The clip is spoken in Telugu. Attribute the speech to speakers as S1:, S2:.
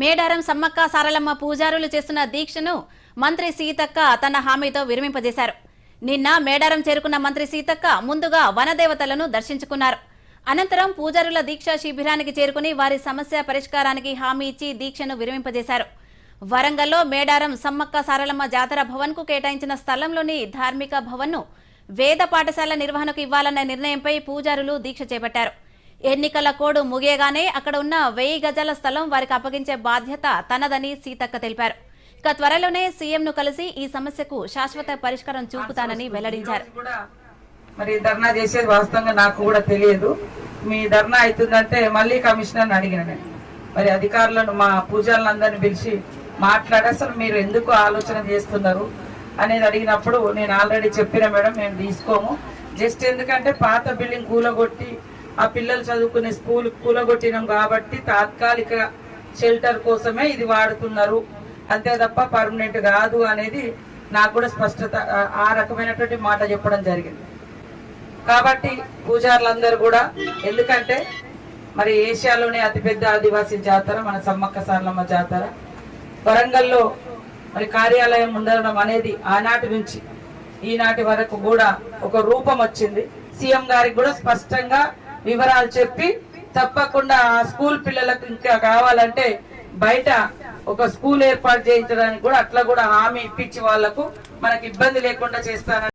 S1: మేడారం సమ్మక్క సారలమ్మ పూజారులు చేస్తున్న దీక్షను మంత్రి సీతక్క తన హామీతో విరమింపజేశారు. నిన్న మేడారం చేరుకున్న మంత్రి సీతక్క ముందుగా వనదేవతలను దర్శించుకున్నారు. అనంతరం పూజారుల దీక్ష శిబిరానికి చేరుకుని వారి సమస్య పరిష్కారానికి హామీ ఇచ్చి దీక్షను విరమింపజేశారు. వరంగల్లో మేడారం సమ్మక్క సారలమ్మ జాతర భవన్కు కేటాయించిన స్థలంలోని ధార్మిక భవన్ను వేద పాఠశాల నిర్వహణకు ఇవ్వాలన్న నిర్ణయంపై పూజారులు దీక్ష చేపట్టారు. ఎన్నికల కోడ్ ముగియగానే అక్కడ ఉన్న వెయ్యి గజాల స్థలం వారికి అప్పగించే బాధ్యత తనదని సీతక్క తెలిపారు. ఇక త్వరలోనే సీఎంను కలిసి ఈ సమస్యకు శాశ్వత పరిష్కారం చూపుతానని వెల్లడించారు.
S2: కూడా మరి ధర్నా చేసేది వాస్తవంగా నాకు కూడా తెలియదు. మీ ధర్నా అవుతుందంటే మళ్ళీ కమిషనర్ అడిగిన నేను. మరి అధికారులను మా పూజలందరిని పిలిచి మాట్లాడి అసలు మీరు ఎందుకు ఆలోచన చేస్తున్నారు అనేది అడిగినప్పుడు నేను ఆల్రెడీ చెప్పిన మేడం మేము తీసుకోము. జస్ట్ ఎందుకంటే పాత బిల్డింగ్ కూలగొట్టి ఆ పిల్లలు చదువుకునే స్కూల్ కూలగొట్టినాం కాబట్టి తాత్కాలిక షెల్టర్ కోసమే ఇది వాడుతున్నారు. అంతే తప్ప పర్మనెంట్ కాదు అనేది నాకు కూడా స్పష్టత ఆ- రకమైనటువంటి మాట చెప్పడం జరిగింది. కాబట్టి పూజారులందరూ కూడా ఎందుకంటే మరి ఏషియాలోనే అతిపెద్ద ఆదివాసీ జాతర మన సమ్మక్క సార్లమ్మ జాతర. వరంగల్లో మరి కార్యాలయం ఉండడం అనేది ఆనాటి నుంచి ఈనాటి వరకు కూడా ఒక రూపం వచ్చింది. సీఎం గారికి కూడా స్పష్టంగా వివరాలు చెప్పి తప్పకుండా ఆ స్కూల్ పిల్లలకు ఇంకా కావాలంటే బయట ఒక స్కూల్ ఏర్పాటు చేయించడానికి కూడా అట్లా కూడా హామీ ఇప్పించి వాళ్ళకు మనకి ఇబ్బంది లేకుండా చేస్తారని